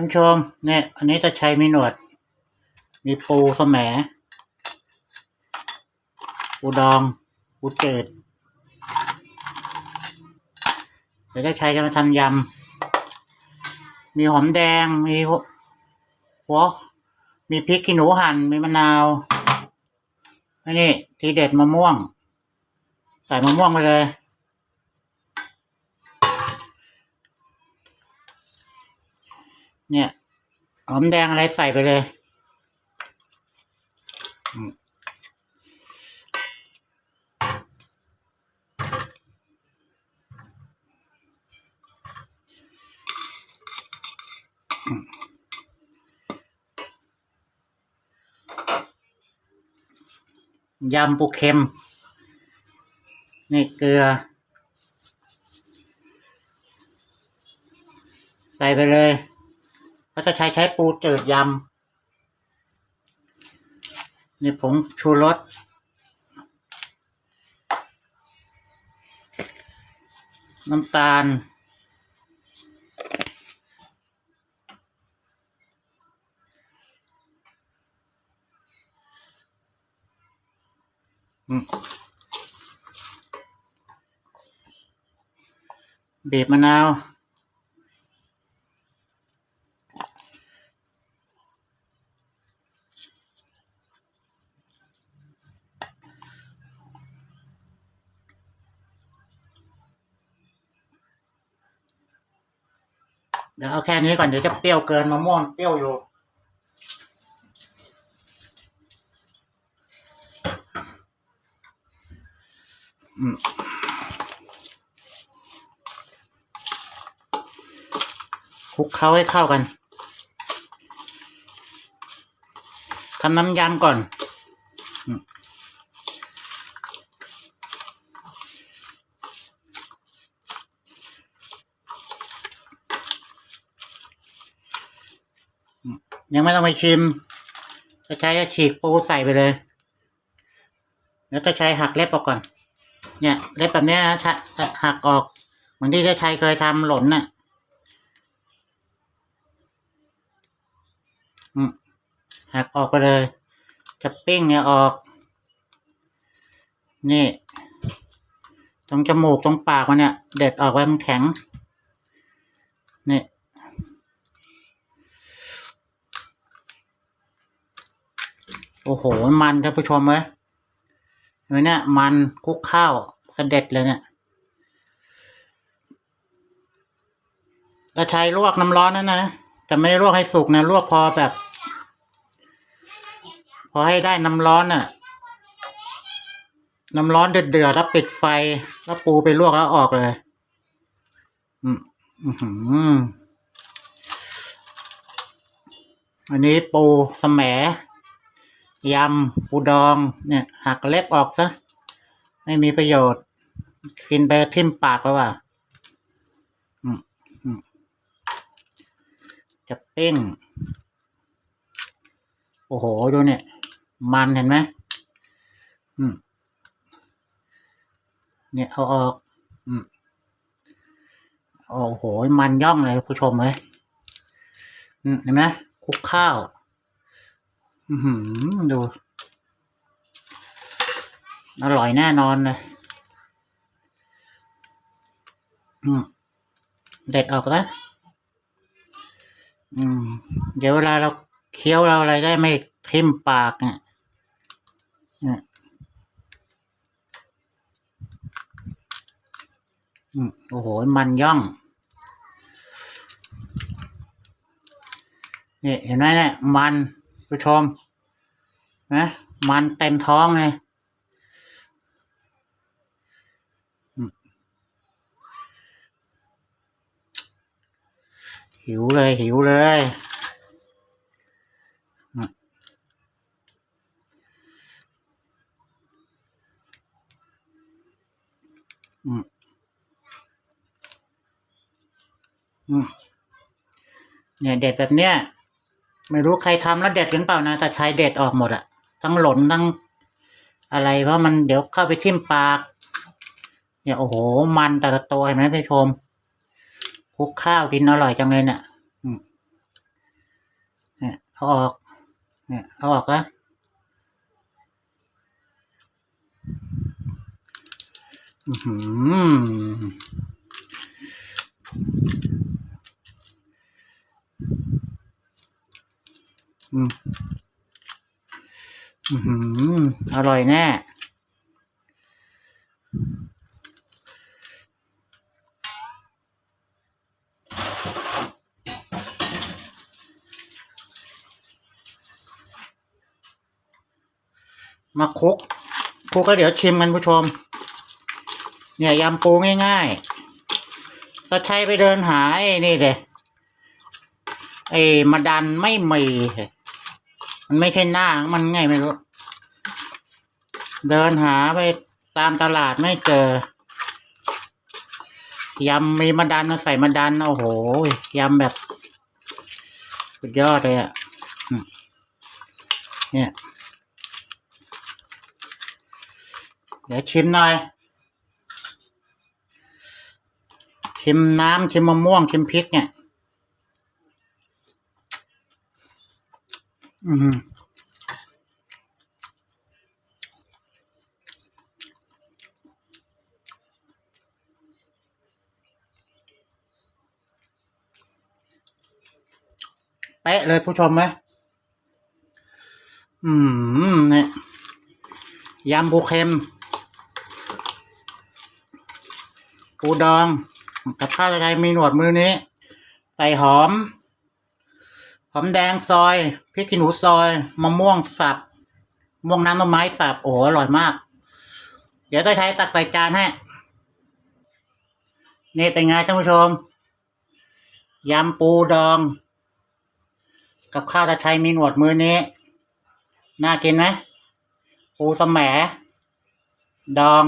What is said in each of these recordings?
ท่านชมเนี่ยอันนี้จะใช้มีหนวด มีปูแสมปูดองปูเจิดเดี๋ยวจะใช้จะมาทำยำ มีหอมแดง มีหัวหัวมีพริกขี้หนูหั่น มีมะนาวอันนี้ทีเด็ดมะม่วง ใส่มะม่วงไปเลย เนี่ยหอมแดงอะไรใส่ไปเลย ยำปูเค็ม นี่เกลือ ใส่ไปเลย เขาจะใช้ใช้ปูเจิดยำนี่ผงชูรสน้ำตาล บีบมะนาว เดี๋ยวเอาแค่นี้ก่อนเดี๋ยวจะเปรี้ยวเกินมะม่วงเปรี้ยวอยู่ อืมคลุกเคล้าให้เข้ากันทำน้ำยำก่อนอืมอืม ยังไม่ต้องไปชิม จะใช้ฉีกปูใส่ไปเลย แล้วจะใช้หักเล็บออกก่อน เนี่ย เล็บแบบนี้นะชะหักออกเหมือนที่จ้าชัยเคยทำหล่นน่ะหักออกไปเลยจะปิ้งเนี่ยออก นี่ ตรงจมูกตรงปากมันเนี่ย เด็ดออกไว้มันแข็ง นี่ โอ้โห มันท่านผู้ชมเอ้ยเห็นไหมเนี่ยมันคุกข้าวเสด็จเลยเนี่ยก็ใช้ลวกน้ำร้อนนะนะแต่ไม่ลวกให้สุกนะลวกพอแบบ พอให้ได้น้ำร้อนน่ะ น้ำร้อนเดือดๆแล้วปิดไฟ แล้วปูไปลวกแล้วออกเลย อืมอือหืออันนี้ปูสม ยำปูดองเนี่ย หักเล็บออกซะ ไม่มีประโยชน์ กินไปทิ่มปากไปว่าอืมอืมจะปิ้ง โอ้โห ดูเนี่ย มันเห็นไหมเนี่ย เอาออกโอ้โห มันย่องเลยผู้ชมเลยอืมเห็นไหมคลุกข้าว ดู อร่อยแน่นอนเลยอืมเด็ดออกแล้วอืมเดี๋ยวเวลาเราเคี้ยวเราอะไรได้ไม่ทิ่มปากเนี่ยเนี่ยอืมโอ้โห มันย่อง นี่เห็นไหมเนี่ยมัน ผู้ชมนะมันเต็มท้องเลยหิวเลยหิวเลยอืมอืมเนี่ยเด็ดแบบเนี้ย ไม่รู้ใครทำแล้วเด็ดกันเปล่านะแต่ชายเด็ดออกหมดอะทั้งหล่นทั้งอะไรเพราะมันเดี๋ยวเข้าไปทิ่มปาก เนี่ยโอ้โห มันแต่ละตัวเห็นไหมผู้ชมคลุกข้าวกินอร่อยจังเลยเนี่ยอืมเอาออก เนี่ยเอาออกแล้วอือ อืมอือหือร่อยแน่มาคลุกคลุกก็เดี๋ยวชิมกันผู้ชม เนี่ยยำปูง่ายๆ ก็ใช้ไปเดินหาไอ้นี่เลยไอ้มาดันไม่มี มันไม่ใช่หน้ามันไงไม่รู้ เดินหาไปตามตลาดไม่เจอยำมีมาดันมาใส่มาดัน โอ้โหยำแบบสุดยอดเลยอะเนี่ย เดี๋ยวชิมหน่อย ชิมน้ำชิมมะม่วง ชิมพริกเนี่ย อืมเป๊ะเลยผู้ชมไหมอืมเนี่ยยำปูเค็ม ปูดอง กับข้าวไทยมีหนวดมือนี้ ใส่หอม หอมแดงซอยพริกขี้หนูซอยมะม่วงสับม่วงน้ำต้นไม้สับโอ้โหอร่อยมาก เดี๋ยวต้อยไทยตักใส่จานให้นี่เป็นไงท่านผู้ชมยำปูดอง กับข้าวตะไคร้มีหนวดมือนี้ น่ากินไหมปูสมแหมดอง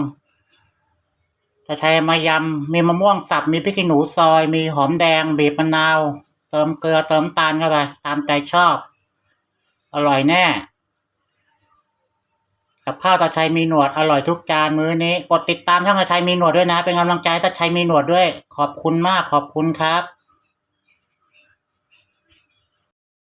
ตะไคร้มายำมีมะม่วงสับมีพริกขี้หนูซอย มีหอมแดงบีบมะนาว เติมเกลือเติมตาลเข้าไปตามใจชอบ อร่อยแน่ กับข้าวตาชัยมีหนวดอร่อยทุกจานมื้อนี้ กดติดตามช่องตาชัยมีหนวดด้วยนะ เป็นกำลังใจตาชัยมีหนวดด้วย ขอบคุณมากขอบคุณครับ